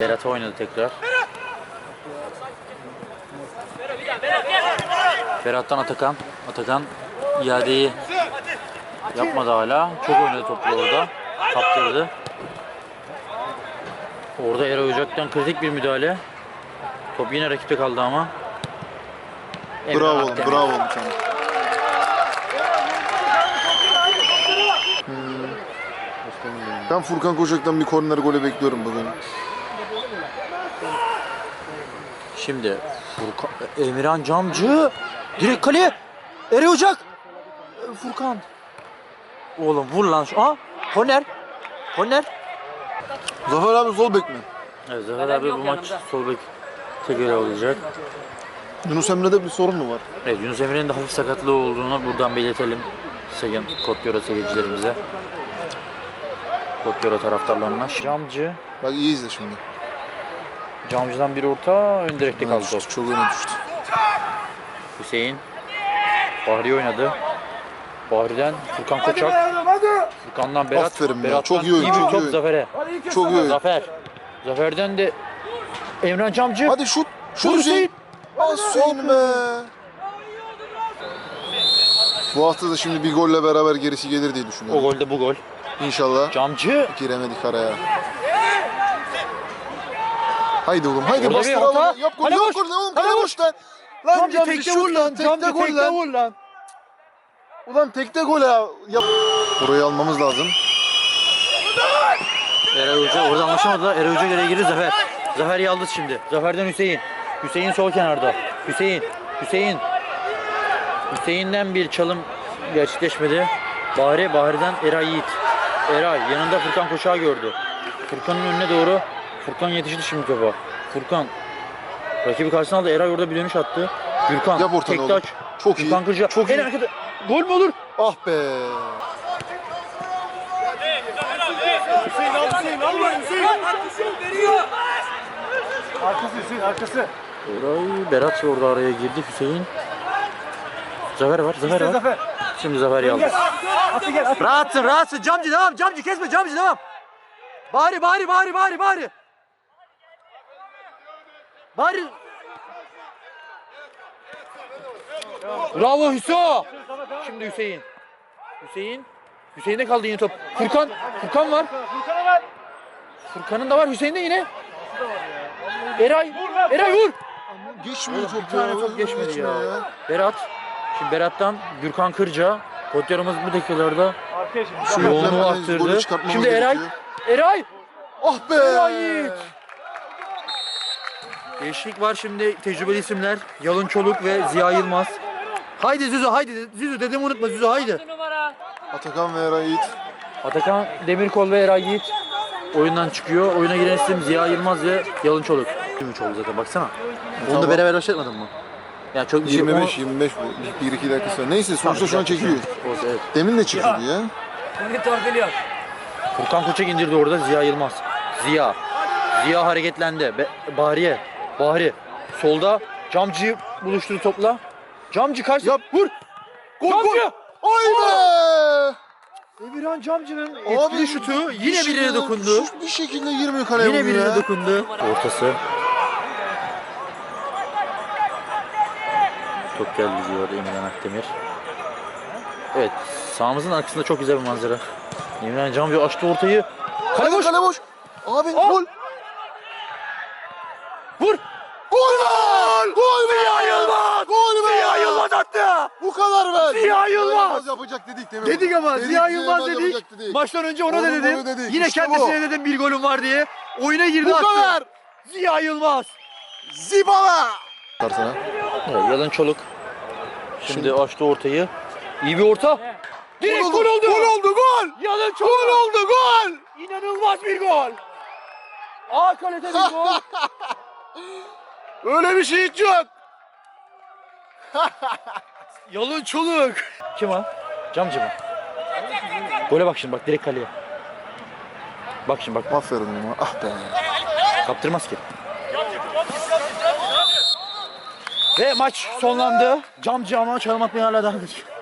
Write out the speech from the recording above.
Berat oynadı tekrar. Berat'tan Atakan. Atakan iadeyi yapmadı hala. Çok oynadı toplu orada. Kaptırdı. Orada Eray Ocak'tan kritik bir müdahale. Top yine rakipte kaldı ama. Emre Bravo oğlum, bravo oğlum sana. Ben Furkan Kocak'tan bir korner golü bekliyorum bugün. Şimdi Furkan, Emirhan Camcı direkt kaleye Eray Ocak Furkan Oğlum vur lan şu Aa korner Korner Zafer abi sol bek mi? Evet Zafer abi bu maç sol bek göre olacak. Yunus Emre'de bir sorun mu var? Evet Yunus Emre'nin de hafif sakatlığı olduğunu buradan belirtelim. Sayın Kotyora seyircilerimize. Kotyora taraftarlarına. Camcı. Bak iyi izle şimdi. Camcıdan bir orta ön direkte kaldı top. düştü, çok öne düştü. Hüseyin. Bahri oynadı. Bahri'den Furkan Koçak. Furkan'dan Berat. Aferin ya, Berat'tan çok iyi oyun, bir çok iyi top oyun. Zafer'e. Çok iyi oyun. Zafer. Zafer'den de Emran Camcı. Hadi şut. Şut Hüseyin. Hüseyin be. Bu hafta da şimdi bir golle beraber gerisi gelir diye O düşünüyorum. golde bu gol. İnşallah Camcı. giremedik araya. Haydi oğlum haydi Orada bir bastır hata. oğlum. Yap gol Kale boş. gol oğlum Kale kale boş. lan. Lan Camcı Camcı tekte vur lan. Tekte Camcı gol tekte lan. vur lan. Ulan tekte gol ya. Yap. Burayı almamız lazım. Eray Hoca orada anlaşamadılar. Eray Hoca geriye girdi Zafer. Zafer yalnız şimdi. Zafer'den Hüseyin. Hüseyin sol kenarda. Hüseyin. Hüseyin. Hüseyin'den bir çalım gerçekleşmedi. Bahri, Bahri'den Eray Yiğit. Eray yanında Furkan Koçağı gördü. Furkan'ın önüne doğru. Furkan yetişti şimdi topa. Furkan. Rakibi karşısına aldı. Eray orada bir dönüş attı. Gürkan. Yap ortanı tek oğlum. Çok iyi. Gürkan Kırca. Çok en iyi. arkada. Gol mü olur? Ah be. Eray, Berat orada araya girdi. Hüseyin. Zafer var, Zafer var. Şimdi Zafer yalnız. Rahatsın, rahatsın. Camcı devam, camcı kesme, camcı devam. Bari, bari, bari, bari, bari. Bari. Bravo Hüso. Şimdi Hüseyin. Hüseyin. Hüseyin'de kaldı yine top. Furkan, Furkan var. Furkan'ın da var, Hüseyin'de yine. Eray, Eray vur. Geçmiyor çok bir tane top geçmedi ya. Berat. Şimdi Berat'tan Gürkan Kırca. Kotyarımız bu dakikalarda Şu yoğunluğu arttırdı. Şimdi Eray. Eray. Ah be. Eray Yiğit. Değişiklik var şimdi tecrübeli isimler. Yalın Çoluk ve Ziya Yılmaz. Haydi Züzü haydi. Züzü dedemi unutma Züzü haydi. Atakan ve Eray Yiğit. Atakan Demirkol ve Eray Yiğit oyundan çıkıyor. Oyuna giren isim Ziya Yılmaz ve Yalın Çoluk. 23 oldu zaten baksana. Onu da beraber başlatmadın mı? Yani çok 25 25 bu. 1 2 dakika sonra. Neyse sonuçta şu an çekiyor. Olsun, evet. Demin de çekiyordu ya. Furkan Koçak indirdi orada Ziya Yılmaz. Ziya. Ziya hareketlendi. Be Bahriye. Bahri. Solda Camcı'yı buluşturdu topla. Camcı kaç. Yap. Vur. Gol Camcı. gol. Ay be. Emirhan Camcı'nın etkili şutu yine bir birine şekilde- dokundu. Bir şekilde girmiyor kaleye Yine birine ya. dokundu. Ortası. Top geldi diyor Emirhan Akdemir. Evet. Sağımızın arkasında çok güzel bir manzara. Emirhan Camcı açtı ortayı. Kale boş. Kale boş. Abi Aa. gol. Vur. Gol! Gol be! Ziya Yılmaz! Gol be! Ziya Yılmaz attı. Bu kadar be! Ziya Yılmaz! yapacak dedik değil mi? Dedik ama Dedik, Ziya Yılmaz dedik. yapacak dedik. Maçtan önce ona da Onun dedim. golü dedik. Yine İşte kendisine bu. dedim bir golüm var diye. Oyuna girdi Bu attı. kadar! Ziya Yılmaz. Zibala! Sana. Evet, Yalın Çoluk. Şimdi açtı ortayı. İyi bir orta. Direkt gol oldu. Gol oldu gol! Yalın Çoluk. Gol oldu gol! İnanılmaz bir gol. A kalite bir gol. Öyle bir şey hiç yok. Yalın Çoluk. Kim o? Camcı mı? Gole bak şimdi bak direkt kaleye. Bak şimdi bak Aferin ona. Ah be. kaptırmaz ki. Ve maç sonlandı. Camcı ama çalım atmaya hala devam ediyor.